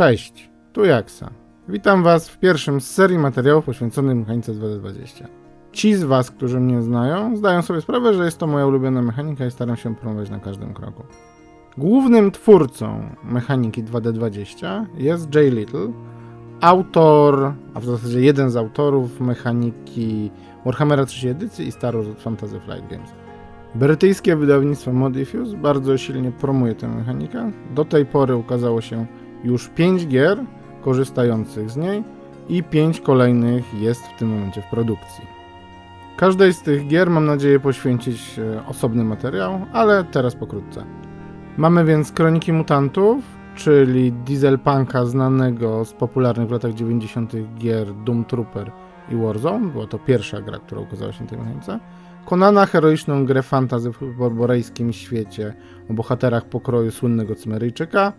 Cześć, tu Jaksa. Witam Was w pierwszym z serii materiałów poświęconych mechanice 2D20. Ci z Was, którzy mnie znają, zdają sobie sprawę, że jest to moja ulubiona mechanika i staram się promować na każdym kroku. Głównym twórcą mechaniki 2D20 jest Jay Little, autor, a w zasadzie jeden z autorów mechaniki Warhammera 3 edycji i Star Wars Fantasy Flight Games. Brytyjskie wydawnictwo Modifuse bardzo silnie promuje tę mechanikę. Do tej pory ukazało się już 5 gier korzystających z niej i 5 kolejnych jest w tym momencie w produkcji. Każdej z tych gier mam nadzieję poświęcić e, osobny materiał, ale teraz pokrótce. Mamy więc Kroniki Mutantów, czyli Dieselpunka znanego z popularnych w latach 90. gier Doom Trooper i Warzone. Była to pierwsza gra, która ukazała się w tej mechanice. Konana, heroiczną grę fantasy w borborejskim świecie o bohaterach pokroju słynnego Cymeryjczyka.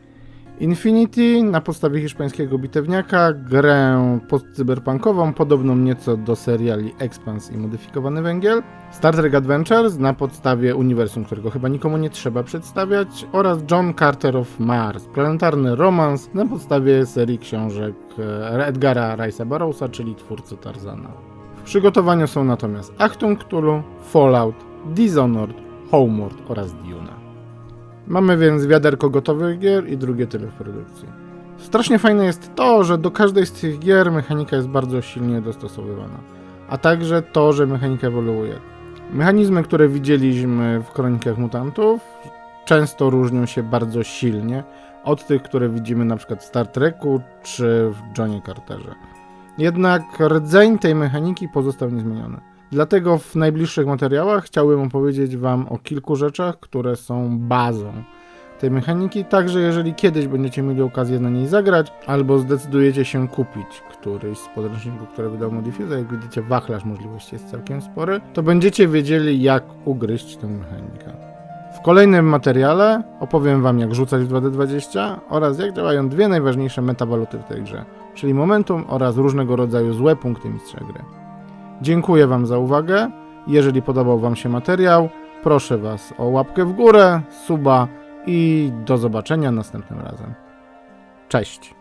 Infinity na podstawie hiszpańskiego bitewniaka, grę postcyberpunkową, podobną nieco do seriali Expans i Modyfikowany Węgiel. Star Trek Adventures na podstawie uniwersum, którego chyba nikomu nie trzeba przedstawiać, oraz John Carter of Mars, planetarny romans na podstawie serii książek e, Edgara Rice'a Burroughsa, czyli twórcy Tarzana. W przygotowaniu są natomiast Achtung Cthulhu, Fallout, Dishonored, Homeworld oraz Duna. Mamy więc wiaderko gotowych gier i drugie tyle w produkcji. Strasznie fajne jest to, że do każdej z tych gier mechanika jest bardzo silnie dostosowywana, a także to, że mechanika ewoluuje. Mechanizmy, które widzieliśmy w Kronikach Mutantów, często różnią się bardzo silnie od tych, które widzimy na przykład w Star Treku czy w Johnie Carterze. Jednak rdzeń tej mechaniki pozostał niezmieniony. Dlatego w najbliższych materiałach chciałbym opowiedzieć Wam o kilku rzeczach, które są bazą tej mechaniki. Także jeżeli kiedyś będziecie mieli okazję na niej zagrać, albo zdecydujecie się kupić któryś z podręczników, które wydał Modifuse, jak widzicie wachlarz możliwości jest całkiem spory, to będziecie wiedzieli jak ugryźć tę mechanikę. W kolejnym materiale opowiem Wam jak rzucać w 2D20 oraz jak działają dwie najważniejsze metawaluty w tej grze, czyli momentum oraz różnego rodzaju złe punkty mistrza gry. Dziękuję Wam za uwagę. Jeżeli podobał Wam się materiał, proszę Was o łapkę w górę, suba i do zobaczenia następnym razem. Cześć!